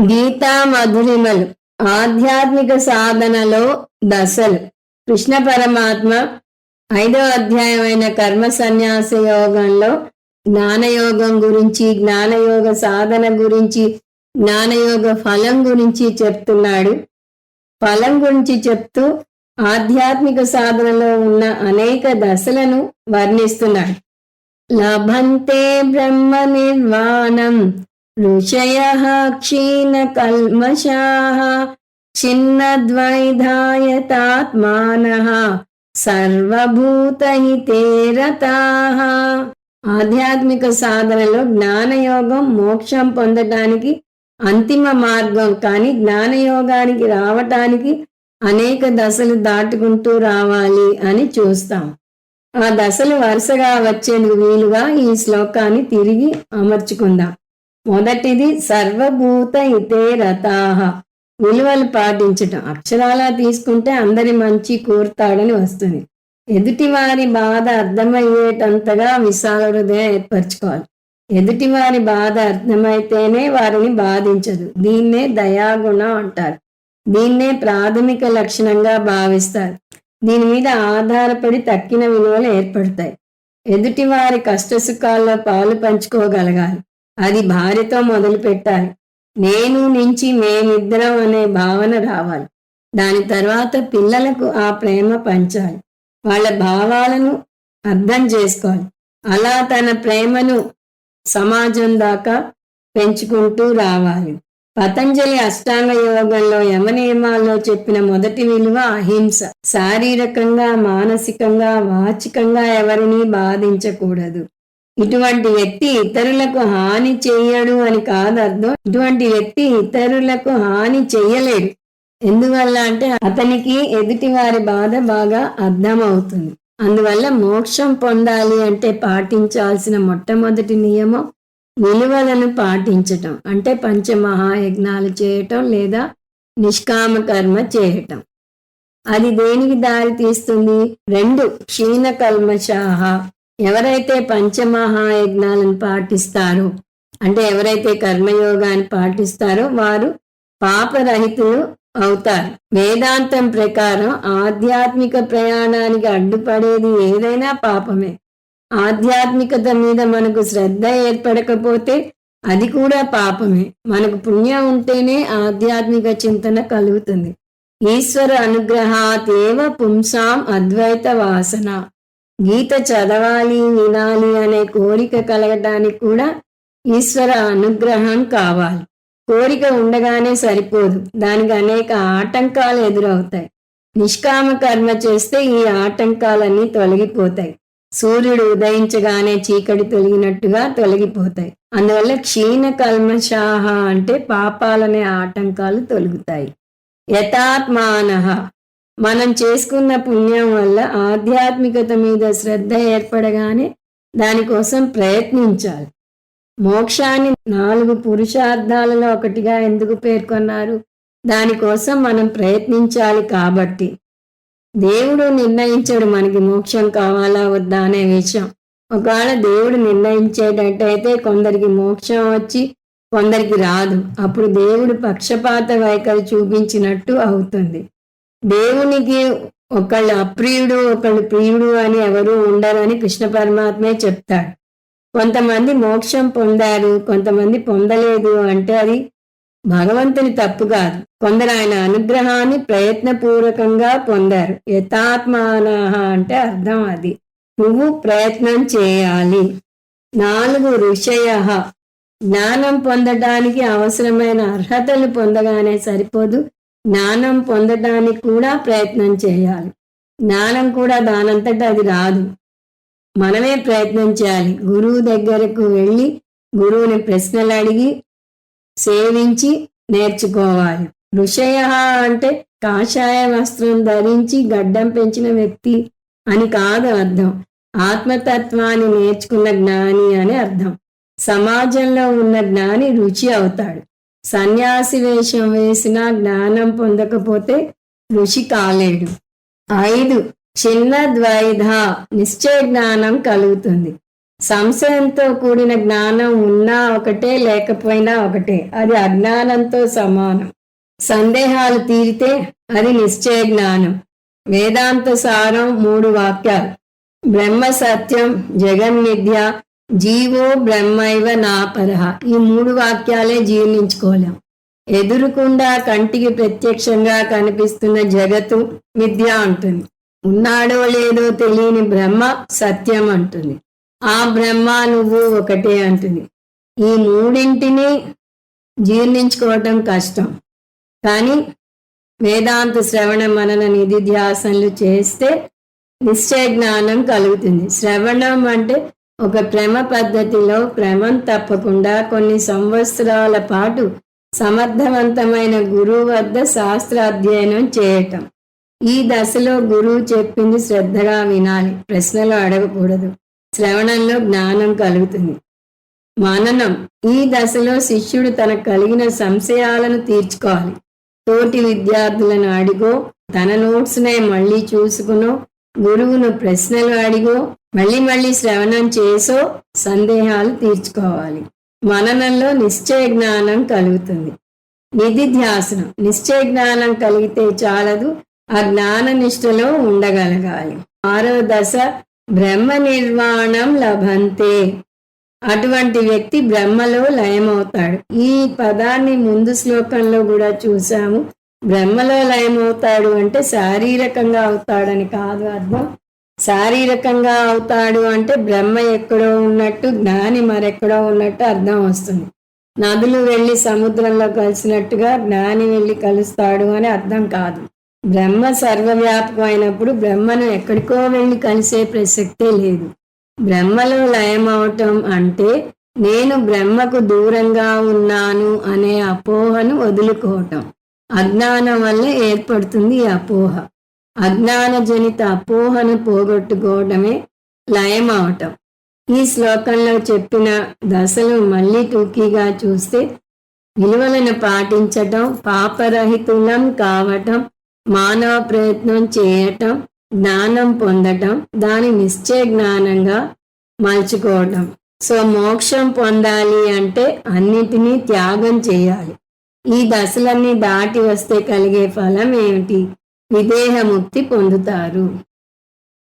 గీతా మధురిమలు ఆధ్యాత్మిక సాధనలో దశలు. కృష్ణ పరమాత్మ ఐదో అధ్యాయమైన కర్మ సన్యాస యోగంలో జ్ఞానయోగం గురించి జ్ఞానయోగ సాధన గురించి జ్ఞానయోగ ఫలం గురించి చెప్తున్నాడు. ఫలం గురించి చెప్తూ ఆధ్యాత్మిక సాధనలో ఉన్న అనేక దశలను వర్ణిస్తున్నాడు. లభంతే బ్రహ్మ నిర్వాణం ఋషయ క్షీణ కల్మషాः చిన్నద్వైధాయతాత్మాన సర్వభూతహితే రతాః ఆధ్యాత్మిక సాధనలో జ్ఞానయోగం మోక్షం పొందటానికి అంతిమ మార్గం. కానీ జ్ఞానయోగానికి రావటానికి అనేక దశలు దాటుకుంటూ రావాలి అని చూస్తాం. ఆ దశలు వరుసగా వచ్చేందుకు వీలుగా ఈ శ్లోకాన్ని తిరిగి అమర్చుకుందాం. మొదటిది సర్వభూత ఇతే రతాహ విలువలు పాటించటం. అక్షరాలా తీసుకుంటే అందరి మంచి కోరుతాడని వస్తుంది. ఎదుటివారి బాధ అర్థమయ్యేటంతగా విశాల హృదయం ఏర్పరచుకోవాలి. ఎదుటివారి బాధ అర్థమైతేనే వారిని బాధించదు. దీన్నే దయాగుణం అంటారు. దీన్నే ప్రాథమిక లక్షణంగా భావిస్తారు. దీని మీద ఆధారపడి తక్కిన విలువలు ఏర్పడతాయి. ఎదుటివారి కష్టసుఖాల్లో పాలు పంచుకోగలగాలి. అది భార్యతో మొదలు పెట్టాలి నేను నుంచి మేమిద్దరం అనే భావన రావాలి. దాని తర్వాత పిల్లలకు ఆ ప్రేమ పంచాలి. వాళ్ళ భావాలను అర్థం చేసుకోవాలి. అలా తన ప్రేమను సమాజం దాకా పెంచుకుంటూ రావాలి. పతంజలి అష్టాంగ యోగంలో యమనియమాల్లో చెప్పిన మొదటి విలువ అహింస. శారీరకంగా మానసికంగా వాచికంగా ఎవరిని బాధించకూడదు. ఇటువంటి వ్యక్తి ఇతరులకు హాని చెయ్యడు అని కాదు అర్థం. ఇటువంటి వ్యక్తి ఇతరులకు హాని చెయ్యలేడు ఎందువల్ల అంటే అతనికి ఎదుటి వారి బాధ బాగా అర్థమవుతుంది. అందువల్ల మోక్షం పొందాలి అంటే పాటించాల్సిన మొట్టమొదటి నియమం విలువలను పాటించటం. అంటే పంచమహాయజ్ఞాలు చేయటం లేదా నిష్కామ కర్మ చేయటం. అది దేనికి దారి తీస్తుంది రెండు క్షీణ కల్మషాహ ఎవరైతే పంచమహాయజ్ఞాలను పాటిస్తారో అంటే ఎవరైతే కర్మయోగాన్ని పాటిస్తారో వారు పాపరహితులు అవుతారు. వేదాంతం ప్రకారం ఆధ్యాత్మిక ప్రయాణానికి అడ్డుపడేది ఏదైనా పాపమే. ఆధ్యాత్మికత మీద మనకు శ్రద్ధ ఏర్పడకపోతే అది కూడా పాపమే. మనకు పుణ్యం ఉంటేనే ఆధ్యాత్మిక చింతన కలుగుతుంది. ఈశ్వర అనుగ్రహాతేవ పుంసాం అద్వైత వాసన. గీత చదవాలి వినాలి అనే కోరిక కలగటానికి కూడా ఈశ్వర అనుగ్రహం కావాలి. కోరిక ఉండగానే సరిపోదు. దానికి అనేక ఆటంకాలు ఎదురవుతాయి. నిష్కామ కర్మ చేస్తే ఈ ఆటంకాలన్నీ తొలగిపోతాయి. సూర్యుడు ఉదయించగానే చీకటి తొలగినట్టుగా తొలగిపోతాయి. అందువల్ల క్షీణ కల్మషాహ అంటే పాపాలనే ఆటంకాలు తొలగుతాయి. యథాత్మానహ మనం చేసుకున్న పుణ్యం వల్ల ఆధ్యాత్మికత మీద శ్రద్ధ ఏర్పడగానే దానికోసం ప్రయత్నించాలి. మోక్షాన్ని నాలుగు పురుషార్థాలలో ఒకటిగా ఎందుకు పేర్కొన్నారు? దానికోసం మనం ప్రయత్నించాలి కాబట్టి. దేవుడు నిర్ణయించడు మనకి మోక్షం కావాలా వద్దా అనే విషయం. ఒకవేళ దేవుడు నిర్ణయించేటట్టయితే కొందరికి మోక్షం వచ్చి కొందరికి రాదు. అప్పుడు దేవుడు పక్షపాత వైఖరి చూపించినట్టు అవుతుంది. దేవునికి ఒకళ్ళు అప్రియుడు ఒకళ్ళు ప్రియుడు అని ఎవరు ఉండరని కృష్ణ పరమాత్మే చెప్తాడు. కొంతమంది మోక్షం పొందారు కొంతమంది పొందలేదు అంటే అది భగవంతుని తప్పు కాదు. కొందరు ఆయన అనుగ్రహాన్ని ప్రయత్నపూర్వకంగా పొందారు. యథాత్మానహ అంటే అర్థం అది. నువ్వు ప్రయత్నం చేయాలి. నాలుగు ఋషయ. జ్ఞానం పొందడానికి అవసరమైన అర్హతలు పొందగానే సరిపోదు. జ్ఞానం పొందడానికి కూడా ప్రయత్నం చేయాలి. జ్ఞానం కూడా దానంతట అది రాదు. మనమే ప్రయత్నం చేయాలి. గురువు దగ్గరకు వెళ్ళి గురువుని ప్రశ్నలు అడిగి సేవించి నేర్చుకోవాలి. ఋషయ అంటే కాషాయ వస్త్రం ధరించి గడ్డం పెంచిన వ్యక్తి అని కాదు అర్థం. ఆత్మతత్వాన్ని నేర్చుకున్న జ్ఞాని అని అర్థం. సమాజంలో ఉన్న జ్ఞాని రుచి అవుతాడు. సన్యాసి వేషం వేసిన జ్ఞానం పొందకపోతే ఋషి కాలేడు. ఐదు చిన్న ద్వైధ నిశ్చయ జ్ఞానం కలుగుతుంది. సంశయంతో కూడిన జ్ఞానం ఉన్నా ఒకటే లేకపోయినా ఒకటే. అది అజ్ఞానంతో సమానం. సందేహాలు తీరితే అది నిశ్చయ జ్ఞానం. వేదాంత సారం మూడు వాక్యాలు. బ్రహ్మ సత్యం జగన్మిథ్య జీవో బ్రహ్మైవ నాపరహ. ఈ మూడు వాక్యాలే జీర్ణించుకోలేం. ఎదురుకుండా కంటికి ప్రత్యక్షంగా కనిపిస్తున్న జగత్తు మిథ్య అంటుంది. ఉన్నాడో లేదో తెలియని బ్రహ్మ సత్యం అంటుంది. ఆ బ్రహ్మ నువ్వు ఒకటే అంటుంది. ఈ మూడింటిని జీర్ణించుకోవటం కష్టం. కానీ వేదాంత శ్రవణ మనన నిధిధ్యాసనలు చేస్తే నిశ్చయ జ్ఞానం కలుగుతుంది. శ్రవణం అంటే ఒక క్రమ పద్ధతిలో క్రమం తప్పకుండా కొన్ని సంవత్సరాల పాటు సమర్థవంతమైన గురువు వద్ద శాస్త్ర అధ్యయనం చేయటం. ఈ దశలో గురువు చెప్పింది శ్రద్ధగా వినాలి ప్రశ్నలు అడగకూడదు శ్రవణంలో జ్ఞానం కలుగుతుంది. మననం ఈ దశలో శిష్యుడు తనకు కలిగిన సంశయాలను తీర్చుకోవాలి. తోటి విద్యార్థులను అడిగో తన నోట్స్నే మళ్ళీ చూసుకునో గురువును ప్రశ్నలు అడిగో మళ్ళీ మళ్ళీ శ్రవణం చేసో సందేహాలు తీర్చుకోవాలి. మననంలో నిశ్చయ జ్ఞానం కలుగుతుంది. నిధిధ్యాసనం నిశ్చయ జ్ఞానం కలిగితే చాలదు ఆ జ్ఞాన నిష్టలో ఉండగలగాలి. ఆరో దశ బ్రహ్మ నిర్వాణం లభంతే. అటువంటి వ్యక్తి బ్రహ్మలో లయమవుతాడు. ఈ పదాన్ని ముందు శ్లోకంలో కూడా చూసాము. బ్రహ్మలో లయమవుతాడు అంటే శారీరకంగా అవుతాడని కాదు అర్థం. శారీరకంగా అవుతాడు అంటే బ్రహ్మ ఎక్కడో ఉన్నట్టు జ్ఞాని మరెక్కడో ఉన్నట్టు అర్థం వస్తుంది. నదులు వెళ్ళి సముద్రంలో కలిసినట్టుగా జ్ఞాని వెళ్ళి కలుస్తాడు అని అర్థం కాదు. బ్రహ్మ సర్వవ్యాపకం అయినప్పుడు బ్రహ్మను ఎక్కడికో వెళ్ళి కలిసే ప్రసక్తే లేదు. బ్రహ్మలో లయమవటం అంటే నేను బ్రహ్మకు దూరంగా ఉన్నాను అనే అపోహను వదులుకోవటం. అజ్ఞానం వల్ల ఏర్పడుతుంది ఈ అపోహ. అజ్ఞాన జనిత అపోహను పోగొట్టుకోవడమే లయం అవటం ఈ శ్లోకంలో చెప్పిన దశలు మళ్ళీ టూకీగా చూస్తే విలువలను పాటించటం పాపరహితులం కావటం మానవ ప్రయత్నం చేయటం జ్ఞానం పొందటం దాని నిశ్చయ జ్ఞానంగా మలుచుకోవటం. సో మోక్షం పొందాలి అంటే అన్నిటినీ త్యాగం చేయాలి. ఈ దశలన్నీ దాటి వస్తే కలిగే ఫలం ఏమిటి విదేహముక్తి పొందుతారు.